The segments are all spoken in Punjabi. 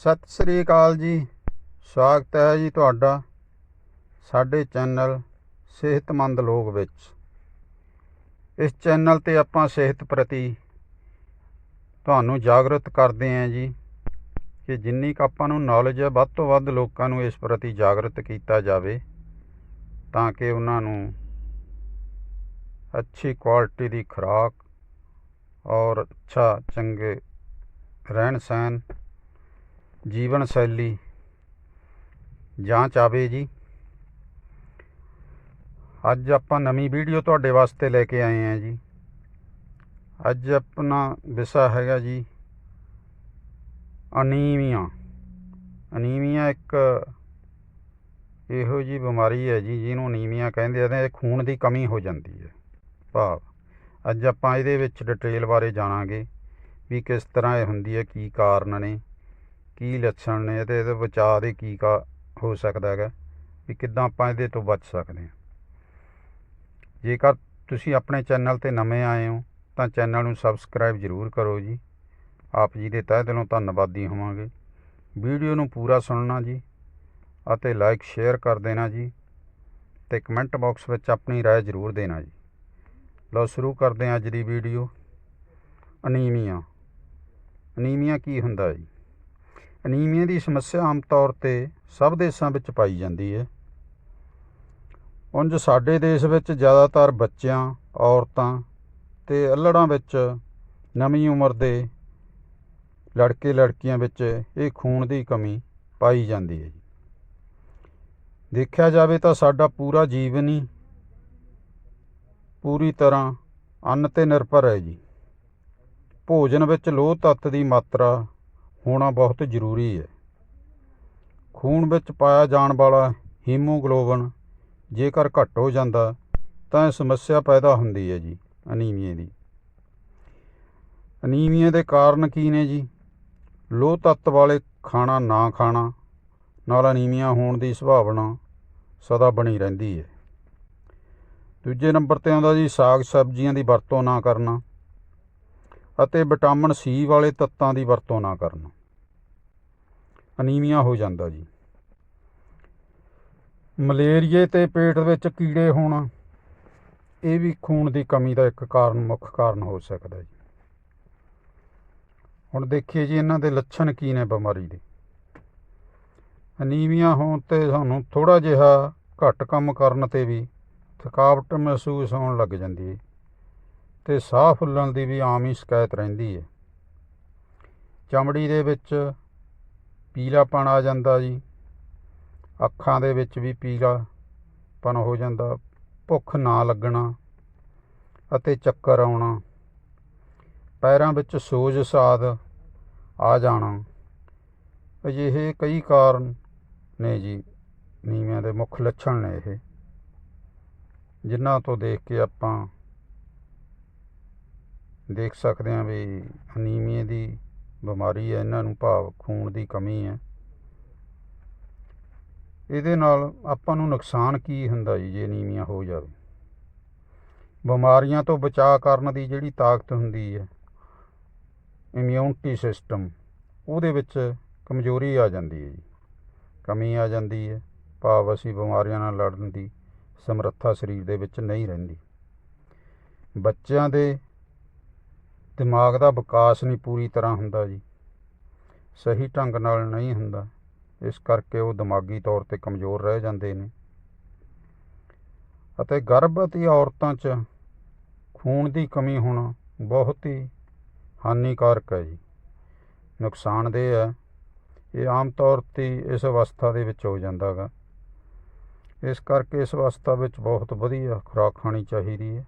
ਸਤਿ ਸ੍ਰੀ ਅਕਾਲ ਜੀ। ਸਵਾਗਤ ਹੈ ਜੀ ਤੁਹਾਡਾ ਸਾਡੇ ਚੈਨਲ ਸਿਹਤਮੰਦ ਲੋਕ ਵਿੱਚ। ਇਸ ਚੈਨਲ ਤੇ ਆਪਾਂ ਸਿਹਤ ਪ੍ਰਤੀ ਤੁਹਾਨੂੰ ਜਾਗਰੂਕ ਕਰਦੇ ਹਾਂ ਜੀ ਕਿ ਜਿੰਨੀ ਕੁ ਆਪਾਂ ਨੂੰ ਨੌਲੇਜ ਹੈ, ਵੱਧ ਤੋਂ ਵੱਧ ਲੋਕਾਂ ਨੂੰ ਇਸ ਪ੍ਰਤੀ ਜਾਗਰੂਕ ਕੀਤਾ ਜਾਵੇ ਤਾਂ ਕਿ ਉਹਨਾਂ ਨੂੰ ਅੱਛੀ ਕੁਆਲਿਟੀ ਦੀ ਖੁਰਾਕ ਔਰ ਅੱਛਾ ਚੰਗੇ ਰਹਿਣ ਸਹਿਣ ਜੀਵਨ ਸ਼ੈਲੀ। ਜਾਂਚ ਆਵੇ ਜੀ। ਅੱਜ ਆਪਾਂ ਨਵੀਂ ਵੀਡੀਓ ਤੁਹਾਡੇ ਵਾਸਤੇ ਲੈ ਕੇ ਆਏ ਹਾਂ ਜੀ। ਅੱਜ ਆਪਣਾ ਵਿਸ਼ਾ ਹੈਗਾ ਜੀ, ਅਨੀਮੀਆ। ਅਨੀਮੀਆ ਇੱਕ ਇਹੋ ਜੀ ਬਿਮਾਰੀ ਹੈ ਜੀ, ਜਿਹਨੂੰ ਅਨੀਮੀਆ ਕਹਿੰਦੇ ਆ ਇਹ ਖੂਨ ਦੀ ਕਮੀ ਹੋ ਜਾਂਦੀ ਹੈ। ਭਾਵ, ਅੱਜ ਆਪਾਂ ਇਹਦੇ ਵਿੱਚ ਡਿਟੇਲ ਬਾਰੇ ਜਾਣਾਂਗੇ ਵੀ ਕਿਸ ਤਰ੍ਹਾਂ ਇਹ ਹੁੰਦੀ ਹੈ, ਕੀ ਕਾਰਨ ਨੇ। ਕੀ ਲੱਛਣ ਨੇ ਤੇ ਇਹਦੇ ਬਚਾਅ ਦੇ ਕੀ ਕਾ ਹੋ ਸਕਦਾ ਹੈਗਾ ਵੀ ਕਿੱਦਾਂ ਆਪਾਂ ਇਹਦੇ ਤੋਂ ਬਚ ਸਕਦੇ ਹਾਂ ਜੇਕਰ ਤੁਸੀਂ ਆਪਣੇ ਚੈਨਲ ਤੇ ਨਵੇਂ ਆਏ ਹੋ ਤਾਂ ਚੈਨਲ ਨੂੰ ਸਬਸਕ੍ਰਾਈਬ ਜ਼ਰੂਰ ਕਰੋ ਜੀ ਆਪ ਜੀ ਦੇ ਤਹਿ ਦਿਲੋਂ ਧੰਨਵਾਦੀ ਹੋਵਾਂਗੇ ਵੀਡੀਓ ਨੂੰ ਪੂਰਾ ਸੁਣਨਾ ਜੀ ਅਤੇ ਲਾਈਕ ਸ਼ੇਅਰ ਕਰ ਦੇਣਾ ਜੀ ਤੇ ਕਮੈਂਟ ਬਾਕਸ ਵਿੱਚ ਆਪਣੀ رائے ਜ਼ਰੂਰ ਦੇਣਾ ਜੀ ਲਓ ਸ਼ੁਰੂ ਕਰਦੇ ਹਾਂ ਅੱਜ ਦੀ ਵੀਡੀਓ ਅਨੀਮੀਆ ਅਨੀਮੀਆ ਕੀ ਹੁੰਦਾ ਜੀ ਅਨੀਮੀਆ ਦੀ ਸਮੱਸਿਆ ਆਮ ਤੌਰ ਤੇ ਸਭ ਦੇਸ਼ਾਂ ਵਿੱਚ ਪਾਈ ਜਾਂਦੀ ਹੈ। ਉਂਝ ਸਾਡੇ ਦੇਸ਼ ਵਿੱਚ ਜ਼ਿਆਦਾਤਰ ਬੱਚਿਆਂ, ਔਰਤਾਂ ਤੇ ਅਲੜਾਂ ਵਿੱਚ ਨਵੀਂ ਉਮਰ ਦੇ ਲੜਕੇ ਲੜਕੀਆਂ ਵਿੱਚ ਇਹ ਖੂਨ ਦੀ ਕਮੀ ਪਾਈ ਜਾਂਦੀ ਹੈ ਜੀ। ਦੇਖਿਆ ਜਾਵੇ ਤਾਂ ਸਾਡਾ ਪੂਰਾ ਜੀਵਨ ਹੀ ਪੂਰੀ ਤਰ੍ਹਾਂ ਅੰਨ ਤੇ ਨਿਰਭਰ ਹੈ ਜੀ। ਭੋਜਨ ਵਿੱਚ ਲੋਹ ਤੱਤ ਦੀ ਮਾਤਰਾ ਹੋਣਾ ਬਹੁਤ ਜ਼ਰੂਰੀ ਹੈ। ਖੂਨ ਵਿੱਚ ਪਾਇਆ ਜਾਣ ਵਾਲਾ ਹੀਮੋਗਲੋਬਨ ਜੇਕਰ ਘੱਟ ਹੋ ਜਾਂਦਾ, ਤਾਂ ਇਹ ਸਮੱਸਿਆ ਪੈਦਾ ਹੁੰਦੀ ਹੈ ਜੀ, ਅਨੀਮੀਆ ਦੀ। ਅਨੀਮੀਆ ਦੇ ਕਾਰਨ ਕੀ ਨੇ ਜੀ? ਲੋਹ ਤੱਤ ਵਾਲੇ ਖਾਣਾ ਨਾ ਖਾਣਾ, ਨਾਲ ਅਨੀਮੀਆ ਹੋਣ ਦੀ ਸੰਭਾਵਨਾ ਸਦਾ ਬਣੀ ਰਹਿੰਦੀ ਹੈ। ਦੂਜੇ ਨੰਬਰ ਤੇ ਆਉਂਦਾ ਜੀ, ਸਾਗ ਸਬਜ਼ੀਆਂ ਦੀ ਵਰਤੋਂ ਨਾ ਕਰਨਾ। ਅਤੇ ਵਿਟਾਮਿਨ ਸੀ ਵਾਲੇ ਤੱਤਾਂ ਦੀ ਵਰਤੋਂ ਨਾ ਕਰਨ। ਅਨੀਮੀਆ ਹੋ ਜਾਂਦਾ ਜੀ। ਮਲੇਰੀਏ ਤੇ ਪੇਟ ਵਿੱਚ ਕੀੜੇ ਹੋਣਾ, ਇਹ ਵੀ ਖੂਨ ਦੀ ਕਮੀ ਦਾ ਇੱਕ ਕਾਰਨ, ਮੁੱਖ ਕਾਰਨ ਹੋ ਸਕਦਾ ਜੀ। ਹੁਣ ਦੇਖੀਏ ਜੀ ਇਹਨਾਂ ਦੇ ਲੱਛਣ ਕੀ ਨੇ ਬਿਮਾਰੀ ਦੇ। ਅਨੀਮੀਆ ਹੋਣ ਤੇ ਸਾਨੂੰ ਥੋੜਾ ਜਿਹਾ ਘੱਟ ਕੰਮ ਕਰਨ ਤੇ ਵੀ ਥਕਾਵਟ ਮਹਿਸੂਸ ਹੋਣ ਲੱਗ ਜਾਂਦੀ ਹੈ। ਤੇ ਸਾਹ ਫੁੱਲਣ ਦੀ ਵੀ ਆਮ ਹੀ ਸ਼ਿਕਾਇਤ ਰਹਿੰਦੀ ਹੈ ਚਮੜੀ ਦੇ ਵਿੱਚ ਪੀਲਾਪਣ ਆ ਜਾਂਦਾ ਜੀ। ਅੱਖਾਂ ਦੇ ਵਿੱਚ ਵੀ ਪੀਲਾਪਣ ਹੋ ਜਾਂਦਾ। ਭੁੱਖ ਨਾ ਲੱਗਣਾ ਅਤੇ ਚੱਕਰ ਆਉਣਾ। ਪੈਰਾਂ ਵਿੱਚ ਸੋਜ ਸਾਦ ਆ ਜਾਣਾ। ਅਜਿਹੇ ਕਈ ਕਾਰਨ ਨੇ ਜੀ, ਨੀਵਿਆਂ ਦੇ ਮੁੱਖ ਲੱਛਣ ਨੇ ਇਹ। ਜਿਨ੍ਹਾਂ ਤੋਂ ਦੇਖ ਕੇ ਆਪਾਂ ਦੇਖ ਸਕਦੇ ਹਾਂ ਵੀ ਅਨੀਮੀਆ ਦੀ ਬਿਮਾਰੀ ਹੈ, ਇਹਨਾਂ ਨੂੰ ਭਾਵ ਖੂਨ ਦੀ ਕਮੀ ਹੈ। ਇਹਦੇ ਨਾਲ ਆਪਾਂ ਨੂੰ ਨੁਕਸਾਨ ਕੀ ਹੁੰਦਾ ਜੀ ਜੇ ਅਨੀਮੀਆ ਹੋ ਜਾਵੇ? ਬਿਮਾਰੀਆਂ ਤੋਂ ਬਚਾਅ ਕਰਨ ਦੀ ਜਿਹੜੀ ਤਾਕਤ ਹੁੰਦੀ ਹੈ ਇਮਿਊਨਿਟੀ ਸਿਸਟਮ ਉਹਦੇ ਵਿੱਚ ਕਮਜ਼ੋਰੀ ਆ ਜਾਂਦੀ ਹੈ ਜੀ। ਕਮੀ ਆ ਜਾਂਦੀ ਹੈ, ਭਾਵ ਅਸੀਂ ਬਿਮਾਰੀਆਂ ਨਾਲ ਲੜਨ ਦੀ ਸਮਰੱਥਾ ਸਰੀਰ ਦੇ ਵਿੱਚ ਨਹੀਂ ਰਹਿੰਦੀ। ਬੱਚਿਆਂ ਦੇ ਦਿਮਾਗ ਦਾ ਵਿਕਾਸ ਨਹੀਂ ਪੂਰੀ ਤਰ੍ਹਾਂ ਹੁੰਦਾ ਜੀ। ਸਹੀ ਢੰਗ ਨਾਲ ਨਹੀਂ ਹੁੰਦਾ। ਇਸ ਕਰਕੇ ਉਹ ਦਿਮਾਗੀ ਤੌਰ ਤੇ ਕਮਜ਼ੋਰ ਰਹਿ ਜਾਂਦੇ ਨੇ। ਅਤੇ ਗਰਭਵਤੀ ਔਰਤਾਂ 'ਚ ਖੂਨ ਦੀ ਕਮੀ ਹੋਣਾ ਬਹੁਤ ਹੀ ਹਾਨੀਕਾਰਕ ਹੈ ਜੀ। ਨੁਕਸਾਨਦੇਹ ਹੈ। ਇਹ ਆਮ ਤੌਰ ਤੇ ਇਸ ਅਵਸਥਾ ਦੇ ਵਿੱਚ ਹੋ ਜਾਂਦਾ ਗਾ ਇਸ ਕਰਕੇ ਇਸ ਅਵਸਥਾ ਵਿੱਚ ਬਹੁਤ ਵਧੀਆ ਖੁਰਾਕ ਖਾਣੀ ਚਾਹੀਦੀ ਹੈ।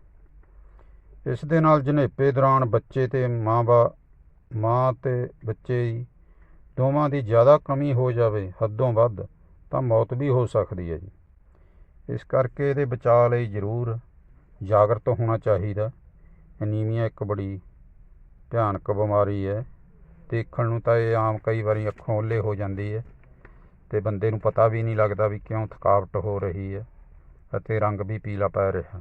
ਇਸ ਦੇ ਨਾਲ ਜਨੇਪੇ ਦੌਰਾਨ ਬੱਚੇ ਤੇ ਮਾਂ-ਬਾ ਮਾਂ ਤੇ ਬੱਚੇ ਦੀ ਦੋਵਾਂ ਦੀ ਜ਼ਿਆਦਾ ਕਮੀ ਹੋ ਜਾਵੇ ਹੱਦੋਂ ਵੱਧ ਤਾਂ ਮੌਤ ਵੀ ਹੋ ਸਕਦੀ ਹੈ ਜੀ। ਇਸ ਕਰਕੇ ਇਹਦੇ ਬਚਾਅ ਲਈ ਜ਼ਰੂਰ ਜਾਗਰਤ ਹੋਣਾ ਚਾਹੀਦਾ। ਅਨੀਮੀਆ ਇੱਕ ਬੜੀ ਭਿਆਨਕ ਬਿਮਾਰੀ ਹੈ। ਦੇਖਣ ਨੂੰ ਤਾਂ ਇਹ ਆਮ ਕਈ ਵਾਰੀ ਅੱਖੋਂ ਓਲੇ ਹੋ ਜਾਂਦੀ ਹੈ ਤੇ ਬੰਦੇ ਨੂੰ ਪਤਾ ਵੀ ਨਹੀਂ ਲੱਗਦਾ ਵੀ ਕਿਉਂ ਥਕਾਵਟ ਹੋ ਰਹੀ ਹੈ ਅਤੇ ਰੰਗ ਵੀ ਪੀਲਾ ਪੈ ਰਿਹਾ।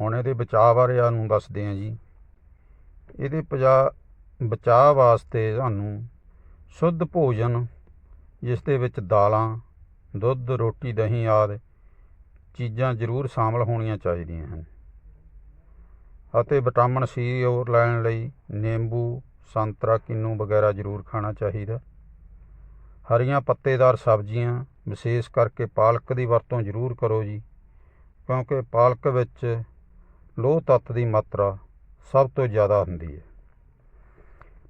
ਹੁਣ ਇਹਦੇ ਬਚਾਅ ਬਾਰੇ ਸਾਨੂੰ ਦੱਸਦੇ ਹਾਂ ਜੀ। ਇਹਦੇ ਪਜਾ, ਬਚਾਅ ਵਾਸਤੇ ਸਾਨੂੰ ਸ਼ੁੱਧ ਭੋਜਨ, ਜਿਸ ਦੇ ਵਿੱਚ ਦਾਲਾਂ, ਦੁੱਧ, ਰੋਟੀ, ਦਹੀਂ ਆਦਿ ਚੀਜ਼ਾਂ ਜ਼ਰੂਰ ਸ਼ਾਮਲ ਹੋਣੀਆਂ ਚਾਹੀਦੀਆਂ ਹਨ। ਅਤੇ ਵਿਟਾਮਿਨ ਸੀ ਹੋਰ ਲੈਣ ਲਈ ਨਿੰਬੂ, ਸੰਤਰਾ, ਕਿੰਨੂ ਵਗੈਰਾ ਜ਼ਰੂਰ ਖਾਣਾ ਚਾਹੀਦਾ। ਹਰੀਆਂ ਪੱਤੇਦਾਰ ਸਬਜ਼ੀਆਂ, ਵਿਸ਼ੇਸ਼ ਕਰਕੇ ਪਾਲਕ ਦੀ ਵਰਤੋਂ ਜ਼ਰੂਰ ਕਰੋ ਜੀ, ਕਿਉਂਕਿ ਪਾਲਕ ਵਿੱਚ ਲੋਹ ਤੱਤ ਦੀ ਮਾਤਰਾ ਸਭ ਤੋਂ ਜ਼ਿਆਦਾ ਹੁੰਦੀ ਹੈ।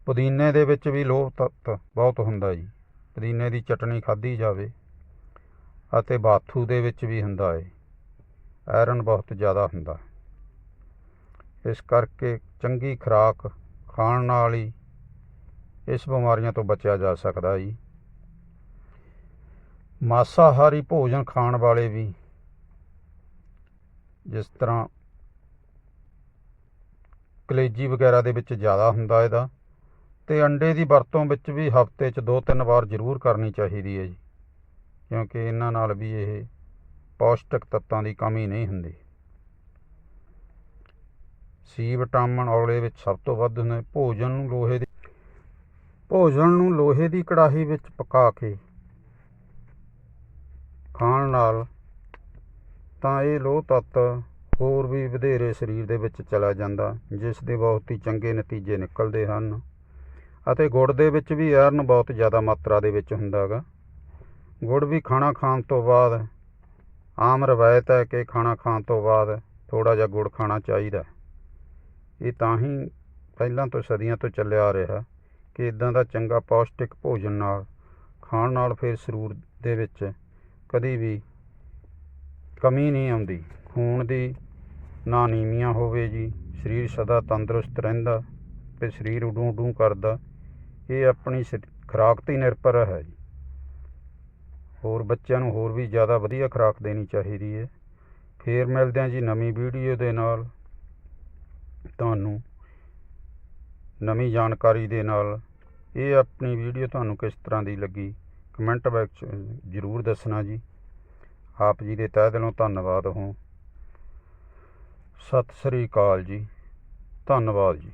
ਪੁਦੀਨੇ ਦੇ ਵਿੱਚ ਵੀ ਲੋਹ ਤੱਤ ਬਹੁਤ ਹੁੰਦਾ ਜੀ। ਪੁਦੀਨੇ ਦੀ ਚਟਣੀ ਖਾਧੀ ਜਾਵੇ ਅਤੇ ਬਾਥੂ ਦੇ ਵਿੱਚ ਵੀ ਹੁੰਦਾ ਹੈ ਆਇਰਨ ਬਹੁਤ ਜ਼ਿਆਦਾ ਹੁੰਦਾ। ਇਸ ਕਰਕੇ ਚੰਗੀ ਖੁਰਾਕ ਖਾਣ ਨਾਲ ਹੀ ਇਸ ਬਿਮਾਰੀਆਂ ਤੋਂ ਬਚਿਆ ਜਾ ਸਕਦਾ ਜੀ। ਮਾਸਾਹਾਰੀ ਭੋਜਨ ਖਾਣ ਵਾਲੇ ਵੀ ਜਿਸ ਤਰ੍ਹਾਂ ਕਲੇਜੀ ਵਗੈਰਾ ਦੇ ਵਿੱਚ ਜ਼ਿਆਦਾ ਹੁੰਦਾ ਇਹਦਾ। ਤੇ ਅੰਡੇ ਦੀ ਵਰਤੋਂ ਵਿੱਚ ਵੀ ਹਫ਼ਤੇ 'ਚ ਦੋ ਤਿੰਨ ਵਾਰ ਜ਼ਰੂਰ ਕਰਨੀ ਚਾਹੀਦੀ ਹੈ ਜੀ। ਕਿਉਂਕਿ ਇਹਨਾਂ ਨਾਲ ਵੀ ਇਹ ਪੌਸ਼ਟਿਕ ਤੱਤਾਂ ਦੀ ਕਮੀ ਨਹੀਂ ਹੁੰਦੀ। ਸੀ ਵਿਟਾਮਿਨ ਔਲੇ ਵਿੱਚ ਸਭ ਤੋਂ ਵੱਧ ਹੁੰਦੇ ਭੋਜਨ ਨੂੰ ਲੋਹੇ ਦੀ ਭੋਜਨ ਨੂੰ ਲੋਹੇ ਦੀ ਕੜਾਹੀ ਵਿੱਚ ਪਕਾ ਕੇ ਖਾਣ ਨਾਲ ਤਾਂ ਇਹ ਲੋਹ ਤੱਤ ਹੋਰ ਵੀ ਵਧੇਰੇ ਸਰੀਰ ਦੇ ਵਿੱਚ ਚਲਾ ਜਾਂਦਾ, ਜਿਸ ਦੇ ਬਹੁਤ ਹੀ ਚੰਗੇ ਨਤੀਜੇ ਨਿਕਲਦੇ ਹਨ। ਅਤੇ ਗੁੜ ਦੇ ਵਿੱਚ ਵੀ ਆਇਰਨ ਬਹੁਤ ਜ਼ਿਆਦਾ ਮਾਤਰਾ ਦੇ ਵਿੱਚ ਹੁੰਦਾ ਹੈਗਾ। ਗੁੜ ਵੀ ਖਾਣਾ ਖਾਣ ਤੋਂ ਬਾਅਦ, ਆਮ ਰਵਾਇਤ ਹੈ ਕਿ ਖਾਣਾ ਖਾਣ ਤੋਂ ਬਾਅਦ ਥੋੜਾ ਜਿਹਾ ਗੁੜ ਖਾਣਾ ਚਾਹੀਦਾ ਇਹ ਤਾਂ ਹੀ ਪਹਿਲਾਂ ਤੋਂ ਸਦੀਆਂ ਤੋਂ ਚੱਲਿਆ ਆ ਰਿਹਾ ਕਿ ਇਦਾਂ ਦਾ ਚੰਗਾ ਪੌਸ਼ਟਿਕ ਭੋਜਨ ਨਾਲ, ਖਾਣ ਨਾਲ ਫਿਰ ਸਰੀਰ ਦੇ ਵਿੱਚ ਕਦੀ ਵੀ ਕਮੀ ਨਹੀਂ ਆਉਂਦੀ। ਖੂਨ ਦੀ ਨਾ ਨੀਵੀਆਂ ਹੋਵੇ ਜੀ। ਸਰੀਰ ਸਦਾ ਤੰਦਰੁਸਤ ਰਹਿੰਦਾ ਤੇ ਸਰੀਰ ਉਡੂ ਉਡੂ ਕਰਦਾ, ਇਹ ਆਪਣੀ ਸ- ਖੁਰਾਕ ਤੇ ਨਿਰਭਰ ਹੈ ਜੀ। ਹੋਰ ਬੱਚਿਆਂ ਨੂੰ ਹੋਰ ਵੀ ਜ਼ਿਆਦਾ ਵਧੀਆ ਖੁਰਾਕ ਦੇਣੀ ਚਾਹੀਦੀ ਹੈ। ਫੇਰ ਮਿਲਦੇ ਹਾਂ ਜੀ ਨਵੀਂ ਵੀਡੀਓ ਦੇ ਨਾਲ। ਤੁਹਾਨੂੰ ਨਵੀਂ ਜਾਣਕਾਰੀ ਦੇ ਨਾਲ। ਇਹ ਆਪਣੀ ਵੀਡੀਓ ਤੁਹਾਨੂੰ ਕਿਸ ਤਰ੍ਹਾਂ ਦੀ ਲੱਗੀ, ਕਮੈਂਟ ਵਿੱਚ ਜ਼ਰੂਰ ਦੱਸਣਾ ਜੀ। ਆਪ ਜੀ ਦੇ ਤਹਿ ਦਿਲੋਂ ਧੰਨਵਾਦ ਹੋ ਸਤਿ ਸ੍ਰੀ ਅਕਾਲ ਜੀ। ਧੰਨਵਾਦ ਜੀ।